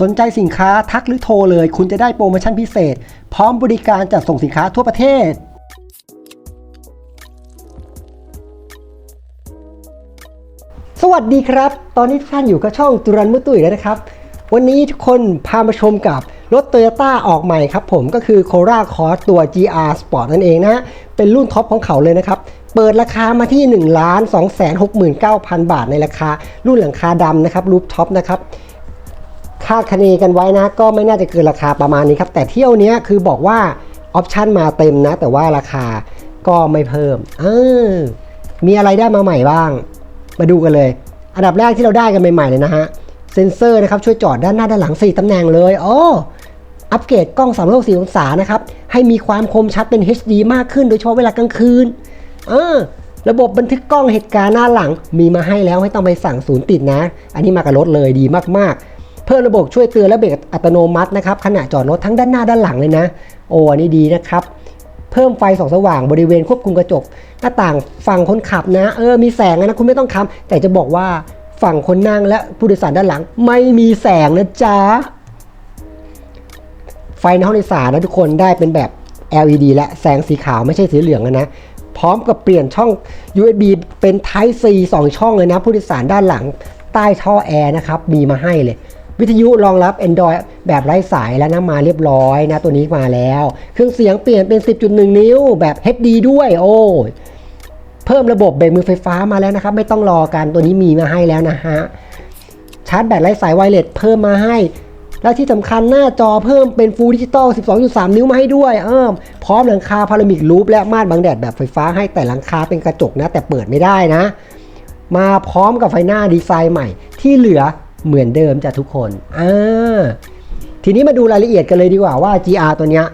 สนใจสินค้าทักหรือโทรเลย คุณจะได้โปรโมชั่นพิเศษ พร้อมบริการจัดส่งสินค้าทั่วประเทศสวัสดีครับ ตอนนี้ท่านอยู่กับช่องตุรันมุตุยแล้วนะครับ วันนี้ทุกคนพามาชมกับรถ Toyota ออกใหม่ครับผมก็คือ Corolla Cross ตัว GR Sport นั่นเองนะฮะเป็นรุ่นท็อปของเขาเลยนะครับ เปิดราคามาที่ 1 2 6 9 0 0 0 บาทในราคา รุ่นหลังคาดำนะครับรูปท็อปนะครับ คาดคะเนกันไว้นะ ก็ไม่น่าจะเกินราคาประมาณนี้ครับ แต่เที่ยวเนี้ยคือบอกว่าออปชันมาเต็มนะ แต่ว่าราคาก็ไม่เพิ่มเออมีอะไรได้มาใหม่บ้าง มาดูกันเลย อันดับแรกที่เราได้กันใหม่ๆเลยนะฮะ เซนเซอร์นะครับช่วยจอดด้านหน้าด้านหลัง 4ตำแหน่งเลยโอ้อัปเกรดกล้อง360องศานะครับ ให้มีความคมชัดเป็น HD มากขึ้นโดยเฉพาะเวลากลางคืนเออระบบบันทึกกล้องเหตุการณ์หน้าหลังมีมาให้แล้วให้ต้องไปสั่งศูนย์ติดนะ อันนี้มากับรถเลยดีมากๆ เพิ่มระบบช่วยเตือนและเบรกอัตโนมัตินะครับขณะจอดรถทั้งด้านหน้าด้านหลังเลยนะ โอ้อันนี้ดีนะครับ เพิ่มไฟส่องสว่างบริเวณควบคุมกระจก หน้าต่างฝั่งคนขับนะ เออมีแสงนะคุณไม่ต้องคำแต่จะบอกว่าฝั่งคนนั่งและผู้โดยสารด้านหลัง ไม่มีแสงนะจ๊ะไฟในห้องโดยสารนะทุกคนได้เป็นแบบ LED และแสงสีขาวไม่ใช่สีเหลืองนะพร้อมกับเปลี่ยนช่อง USB เป็น Type C 2 ช่องเลยนะ ผู้โดยสารด้านหลังใต้ท่อแอร์นะครับ มีมาให้เลย วิทยุรองรับ Android แบบไร้สายแล้วนะมาเรียบร้อยนะตัวนี้มาแล้ว เครื่องเสียงเปลี่ยนเป็น 10.1 นิ้วแบบ HD ด้วย โอ้เพิ่มระบบเบรกมือไฟฟ้ามาแล้วนะครับ ไม่ต้องรอกันตัวนี้มีมาให้แล้วนะฮะชาร์จแบตไร้สายไวเลสเพิ่มมาให้ และที่สำคัญหน้าจอเพิ่มเป็นฟู l ดิจิตอล 12.3 นิ้วมาให้ด้วย เออพร้อมหลังคาพารามิกลูปและม่านบังแดดแบบไฟฟ้าให้แต่หลังคาเป็นกระจกนะ แต่เปิดไม่ได้นะ มาพร้อมกับไฟหน้าดีไซน์ใหม่ที่เหลือ เหมือนเดิมจ้ะทุกคนอ่าทีนี้มาดูรายละเอียดกันเลยดีกว่าว่า GR ตัวเนี้ย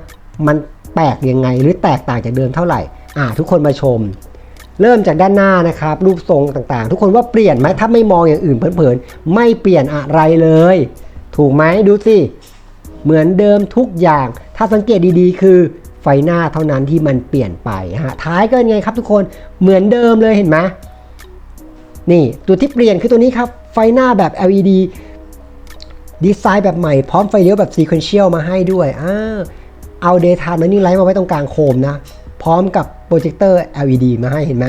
มันแปลกยังไงหรือแตกต่างจากเดิมเท่าไหร่อ่าทุกคนมาชม เริ่มจากด้านหน้านะครับ รูปทรงต่างๆ ทุกคนว่าเปลี่ยนไหมถ้าไม่มองอย่างอื่นเผินๆไม่เปลี่ยนอะไรเลย ถูกไหมดูสิเหมือนเดิมทุกอย่าง ถ้าสังเกตดีๆ คือไฟหน้าเท่านั้นที่มันเปลี่ยนไปฮะท้ายก็ไงครับทุกคนเหมือนเดิมเลยเห็นไหมนี่ตัวที่เปลี่ยนคือตัวนี้ครับ ไฟหน้าแบบ LED ดีไซน์แบบใหม่พร้อมไฟเลี้ยวแบบ sequential มาให้ด้วยอ่าเอา daytime running light มาไว้ตรงกลางโคมนะ พร้อมกับโปรเจคเตอร์ LED มาให้เห็นไหม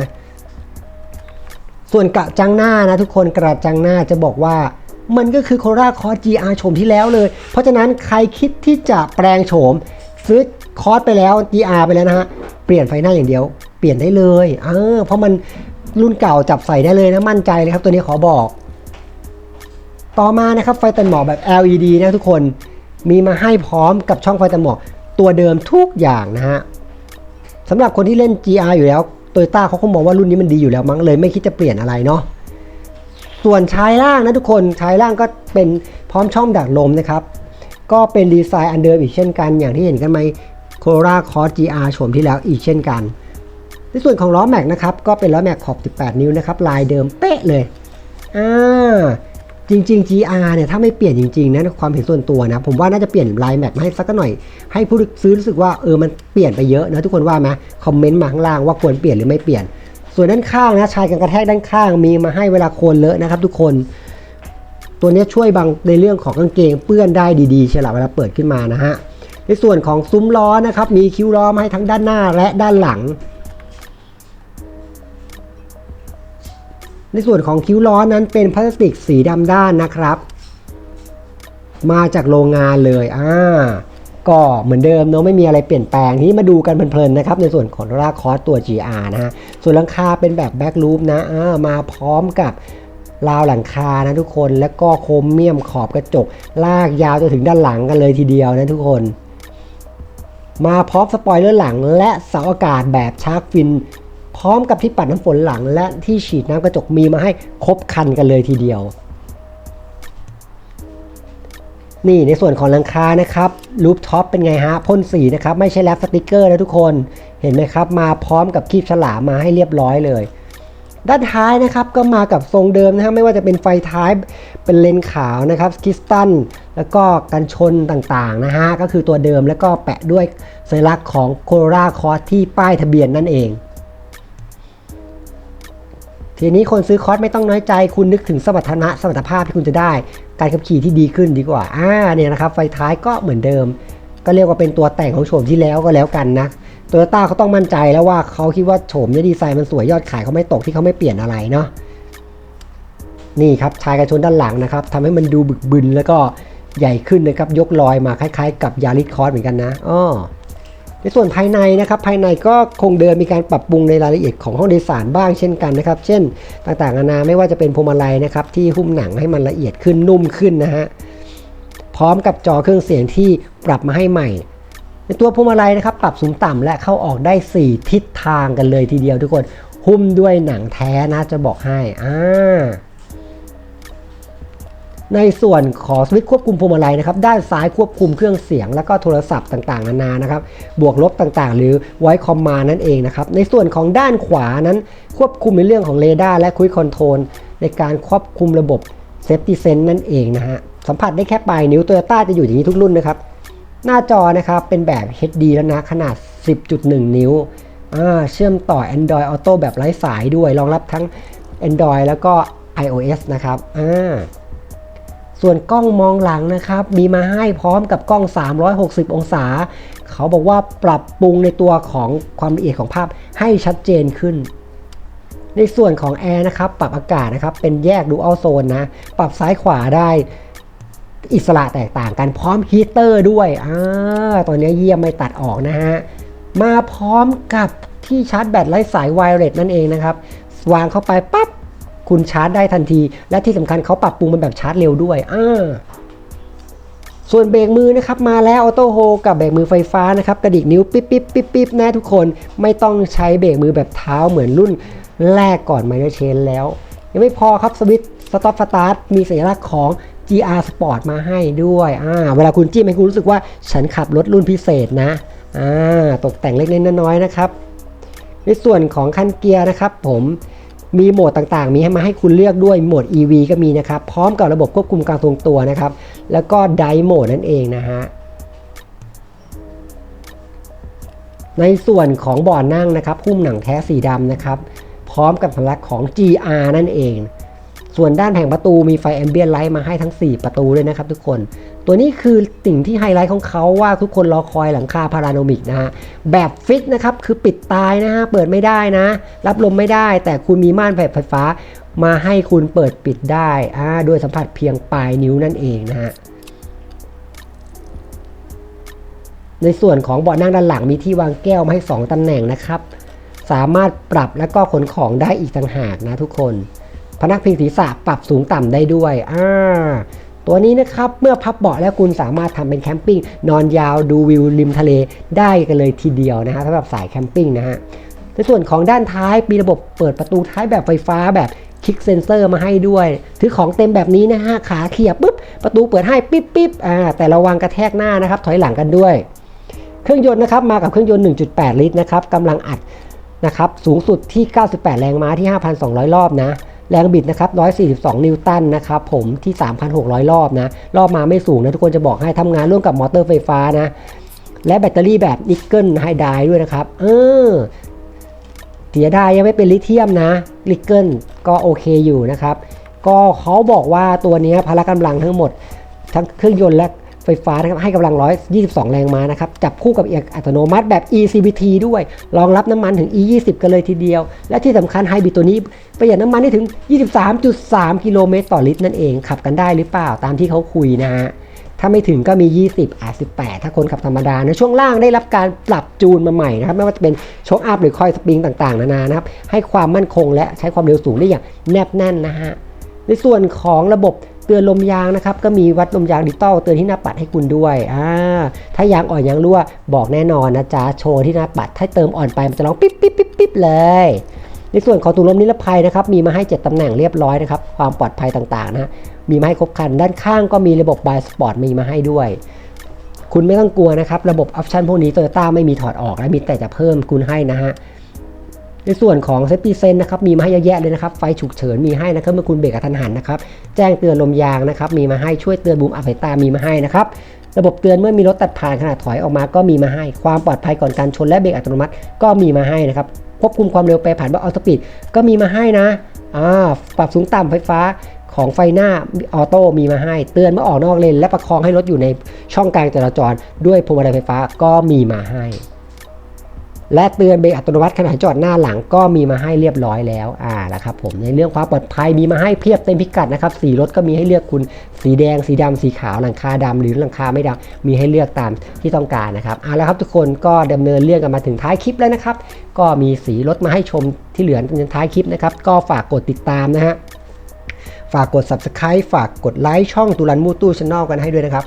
ส่วนกระจังหน้านะทุกคนกระจังหน้าจะบอกว่ามันก็คือ Corolla Cross GR โฉมที่แล้วเลย เพราะฉะนั้นใครคิดที่จะแปลงโฉม ซื้อคอร์สไปแล้ว GR ไปแล้วนะฮะ เปลี่ยนไฟหน้าอย่างเดียว เปลี่ยนได้เลยเออเพราะมันรุ่นเก่าจับใส่ได้เลยนะมั่นใจเลยครับ ตัวนี้ขอบอก ต่อมานะครับไฟตัดหมอกแบบ LED นะทุกคนมีมาให้พร้อมกับช่องไฟตัดหมอกตัวเดิมทุกอย่างนะฮะสำหรับคนที่เล่น GR อยู่แล้วโตโยต้าเขาคงมองว่ารุ่นนี้มันดีอยู่แล้วมั้งเลยไม่คิดจะเปลี่ยนอะไรเนาะส่วนชายล่างนะทุกคนชายล่างก็เป็นพร้อมช่องดักลมนะครับ ก็เป็นดีไซน์อันเดิมอีกเช่นกัน อย่างที่เห็นกันไหม Corolla Cross GR โฉมที่แล้วอีกเช่นกัน ในส่วนของล้อแม็กนะครับก็เป็นล้อแม็กขอบ 18 นิ้วนะครับลายเดิมเป๊ะเลยอ่า จริง ๆ GR เนี่ยถ้าไม่เปลี่ยนจริงๆนะความเห็นส่วนตัวนะ ผมว่าน่าจะเปลี่ยนลายแม็กมาให้สักหน่อย ให้ผู้ซื้อรู้สึกว่าเออมันเปลี่ยนไปเยอะนะทุกคนว่าไหมคอมเมนต์มาข้างล่างว่าควรเปลี่ยนหรือไม่เปลี่ยน ส่วนด้านข้างนะชายกันกระแทกด้านข้างมีมาให้เวลาโคลนเลอะนะครับ ทุกคน ตัวนี้ช่วยบังในเรื่องของกางเกงเปื้อนได้ดีๆเชียวละเวลาเปิดขึ้นมานะฮะในส่วนของซุ้มล้อนะครับมีคิ้วล้อมาให้ทั้งด้านหน้าและด้านหลัง ในส่วนของคิ้วล้อนั้นเป็นพลาสติกสีดำด้านนะครับ มาจากโรงงานเลยอ่าก็เหมือนเดิมเนาะไม่มีอะไรเปลี่ยนแปลงทีนี้มาดูกันเพลินๆนะครับในส่วนของราคอสตัว GR นะฮะส่วนหลังคาเป็นแบบแบ็กลูปนะอ่ามาพร้อมกับราวหลังคานะทุกคนแล้วก็โคมเมียมขอบกระจก ลากยาวจนถึงด้านหลังกันเลยทีเดียวนะทุกคน มาพร้อมสปอยเลอร์หลังและเสาอากาศแบบชาร์กฟิน ร้อมกับที่ปัดน้ำฝนหลังและที่ฉีดน้ำกระจกมีมาให้ครบคันกันเลยทีเดียว นี่ในส่วนของหลังคานะครับรูปท็อปเป็นไงฮะพ่นสีนะครับไม่ใช่แรปสติกเกอร์นะทุกคนเห็นไหมครับ มาพร้อมกับคีบฉลามมาให้เรียบร้อยเลยด้านท้ายนะครับก็มากับทรงเดิมนะฮะไม่ว่าจะเป็นไฟท้ายเป็นเลนขาวนะครับคริสตัลแล้วก็กันชนต่างๆนะฮะก็คือตัวเดิมแล้วก็แปะด้วยสัญลักษณ์ของโคโรราคอสที่ป้ายทะเบียนนั่นเอง ทีนี้คนซื้อคอร์สไม่ต้องน้อยใจคุณนึกถึงสมรรถนะสมรรถภาพที่คุณจะได้ การขับขี่ที่ดีขึ้นดีกว่าอ่าเนี่ยนะครับไฟท้ายก็เหมือนเดิม ก็เรียกว่าเป็นตัวแต่งของโฉมที่แล้วก็แล้วกันนะโตโยต้าเขาต้องมั่นใจแล้วว่าเขาคิดว่าโฉมเนี่ยดีไซน์มันสวยยอดขายเขาไม่ตกที่เขาไม่เปลี่ยนอะไรเนาะนี่ครับชายกระชนด้านหลังนะครับทำให้มันดูบึกบึนแล้วก็ใหญ่ขึ้นนะครับยกลอยมาคล้าย ๆ กับยาริสคอร์สเหมือนกันนะอ้อ ในส่วนภายในนะครับภายในก็คงเดิมมีการปรับปรุงในรายละเอียดของห้องโดยสารบ้างเช่นกันนะครับ เช่นต่างๆนานาไม่ว่าจะเป็นพวงมาลัยนะครับที่หุ้มหนังให้มันละเอียดขึ้นนุ่มขึ้นนะฮะพร้อมกับจอเครื่องเสียงที่ปรับมาให้ใหม่ ในตัวพวงมาลัยนะครับ ปรับสูงต่ำและเข้าออกได้ 4 ทิศทางกันเลยทีเดียวทุกคนหุ้มด้วยหนังแท้นะจะบอกให้อ่า ในส่วนของสวิตช์ควบคุมพวงมาลัยนะครับด้านซ้ายควบคุมเครื่องเสียง แล้วก็โทรศัพท์ต่างๆ นานานะครับบวกลบต่างๆ หรือไว้คอมมานั่นเองนะครับในส่วนของด้านขวานั้นควบคุมในเรื่องของเรดาร์และคุยคอนโทรลในการควบคุมระบบเซฟตี้เซนนั่นเองนะฮะสัมผัสได้แค่ปลายนิ้วโตโยต้าจะอยู่อย่างนี้ทุกรุ่นนะครับหน้าจอนะครับเป็นแบบ HD แล้วนะขนาด 10.1 นิ้วเชื่อมต่อ Android Auto แบบไร้สายด้วยรองรับทั้ง Android แล้วก็ iOS นะครับอ่า ส่วนกล้องมองหลังนะครับ มีมาให้พร้อมกับกล้อง 360 องศา เขาบอกว่าปรับปรุงในตัวของความละเอียดของภาพให้ชัดเจนขึ้น ในส่วนของแอร์นะครับ ปรับอากาศนะครับ เป็นแยกดูอัลโซนนะ ปรับซ้ายขวาได้อิสระแตกต่างกันพร้อมฮีเตอร์ด้วยอ่าตัวนี้เยี่ยมไม่ตัดออกนะฮะ มาพร้อมกับที่ชาร์จแบตไร้สายไวเลสนั่นเองนะครับ วางเข้าไปปั๊บ คุณชาร์จได้ทันที และที่สำคัญเขาปรับปรุงเป็นแบบชาร์จเร็วด้วยอ่าส่วนเบรกมือนะครับมาแล้วออโต้โฮกับเบรกมือไฟฟ้านะครับกระดิกนิ้วปิ๊บปิ๊บปิ๊บปิ๊บนะทุกคนไม่ต้องใช้เบรกมือแบบเท้าเหมือนรุ่นแรกก่อนไมเนอร์เชนแล้ว ยังไม่พอครับสวิตช์สต็อปสตาร์ทมีสัญลักษณ์ของ GR Sport มาให้ด้วยอ่าเวลาคุณจิ้มให้คุณรู้สึกว่าฉันขับรถรุ่นพิเศษนะอ่าตกแต่งเล็กๆน้อยๆนะครับ ในส่วนของคันเกียร์นะครับผม มีโหมดต่างๆ มีให้มาให้คุณเลือกด้วยโหมด EV ก็มีนะครับ พร้อมกับระบบควบคุมการทรงตัวนะครับ แล้วก็ไดโหมดนั่นเองนะฮะในส่วนของเบาะนั่งนะครับหุ้มหนังแท้สีดำนะครับ พร้อมกับสัญลักษณ์ของ GR นั่นเอง ส่วนด้านแผงประตูมีไฟแอมเบียนไลท์มาให้ทั้ง 4 ประตูเลยนะครับทุกคน ตัวนี้คือสิ่งที่ไฮไลท์ของเขาว่าทุกคนรอคอยหลังคาพาราโนมิกนะฮะ แบบฟิตนะครับ คือปิดตายนะฮะ เปิดไม่ได้นะ รับลมไม่ได้ แต่คุณมีม่านแบบไฟฟ้า มาให้คุณเปิดปิดได้อ่าโดยสัมผัสเพียงปลายนิ้วนั่นเองนะฮะ ในส่วนของเบาะนั่งด้านหลังมีที่วางแก้วมาให้ 2ตำแหน่งนะครับ สามารถปรับและก็ขนของได้อีกต่างหากนะทุกคน พนักพิงศีรษะปรับสูงต่ำได้ด้วยอ่า ตัวนี้นะครับเมื่อพับเบาะแล้วคุณสามารถทำเป็นแคมปิ้งนอนยาวดูวิวริมทะเลได้กันเลยทีเดียวนะฮะสำหรับสายแคมปิ้งนะฮะในส่วนของด้านท้ายมีระบบเปิดประตูท้ายแบบไฟฟ้าแบบคลิกเซนเซอร์มาให้ด้วย ถือของเต็มแบบนี้นะฮะขาเขียบปุ๊บประตูเปิดให้ปิ๊บปิ๊บอ่าแต่ระวังกระแทกหน้านะครับ ถอยหลังกันด้วย เครื่องยนต์นะครับมากับเครื่องยนต์ 1.8 ลิตรนะครับกำลังอัดนะครับสูงสุดที่ 98 แรงม้าที่ 5,200 รอบนะ แรงบิดนะครับ 142 นิวตันนะครับผมที่ 3,600 รอบนะ รอบมาไม่สูงนะ ทุกคนจะบอกให้ทำงานร่วมกับมอเตอร์ไฟฟ้านะ และแบตเตอรี่แบบนิกเกิลไฮไดด้วยนะครับ เออเสียดายยังไม่เป็นลิเธียมนะลิกเกิลก็โอเคอยู่นะครับ ก็เขาบอกว่าตัวนี้พละกำลังทั้งหมด ทั้งเครื่องยนต์และ ไฟฟ้านะครับให้กำลัง 122 แรงม้านะครับ จับคู่กับเอียร์อัตโนมัติแบบ eCVT ด้วย รองรับน้ำมันถึง E20 กันเลยทีเดียว และที่สำคัญไฮบริดตัวนี้ประหยัดน้ำมันได้ถึง 23.3 กิโลเมตรต่อลิตรนั่นเองขับกันได้หรือเปล่าตามที่เขาคุยนะฮะถ้าไม่ถึงก็มี 20อา18 ถ้าคนขับธรรมดานะช่วงล่างได้รับการปรับจูนมาใหม่นะครับ ไม่ว่าจะเป็นโชคอัพหรือคอยสปริงต่างๆ นานานะครับ ให้ความมั่นคงและใช้ความเร็วสูงได้อย่างแนบแน่นนะฮะ ในส่วนของระบบ เตือนลมยางนะครับก็มีวัดลมยางดิจิตอลเตือนที่หน้าปัดให้คุณด้วยอ่าถ้ายางอ่อนยางรั่วบอกแน่นอนนะจ๊ะโชว์ที่หน้าปัด ถ้าเติมอ่อนไปมันจะร้องปิ๊บปิ๊บปิ๊บปิ๊บเลยในส่วนของถุงลมนิรภัยนะครับมีมาให้ 7ตำแหน่งเรียบร้อยนะครับความปลอดภัยต่างๆนะมีมาให้ครบครัน ด้านข้างก็มีระบบบายสปอร์ตมีมาให้ด้วย คุณไม่ต้องกลัวนะครับ ระบบออปชันพวกนี้โตโยต้าไม่มีถอดออกและมีแต่จะเพิ่มคุณให้นะฮะ ในส่วนของ Safety Sense นะครับมีมาให้เยอะแยะเลยนะครับไฟฉุกเฉินมีให้นะครับเมื่อคุณเบรกกระทันหันนะครับแจ้งเตือนลมยางนะครับมีมาให้ช่วยเตือนบูมอัพสายตามีมาให้นะครับระบบเตือนเมื่อมีรถตัดผ่านขณะถอยออกมาก็มีมาให้ ความปลอดภัยก่อนการชนและเบรกอัตโนมัติก็มีมาให้นะครับควบคุมความเร็วแปรผันแบบออโตปีดก็มีมาให้นะอ่าปรับสูงต่ำไฟฟ้าของไฟหน้าออโต้มีมาให้ เตือนเมื่อออกนอกเลนและประคองให้รถอยู่ในช่องกลางจราจร ด้วยพวงมาลัยไฟฟ้าก็มีมาให้ และเตือนเบรกอัตโนมัติขณะจอดหน้าหลังก็มีมาให้เรียบร้อยแล้วอ่านะครับผมในเรื่องความปลอดภัยมีมาให้เพียบเต็มพิกัดนะครับสีรถก็มีให้เลือกคุณสีแดง สีดำสีขาวหลังคาดำหรือหลังคาไม่ดำมีให้เลือกตามที่ต้องการนะครับเอาละครับทุกคนก็ดำเนินเรื่องกันมาถึงท้ายคลิปแล้วนะครับ ก็มีสีรถมาให้ชมที่เหลือในท้ายคลิปนะครับก็ฝากกดติดตามนะฮะฝากกด subscribe ฝากกดไลค์ช่องตุลันมูตู้ช n แนลกันให้ด้วยนะครับ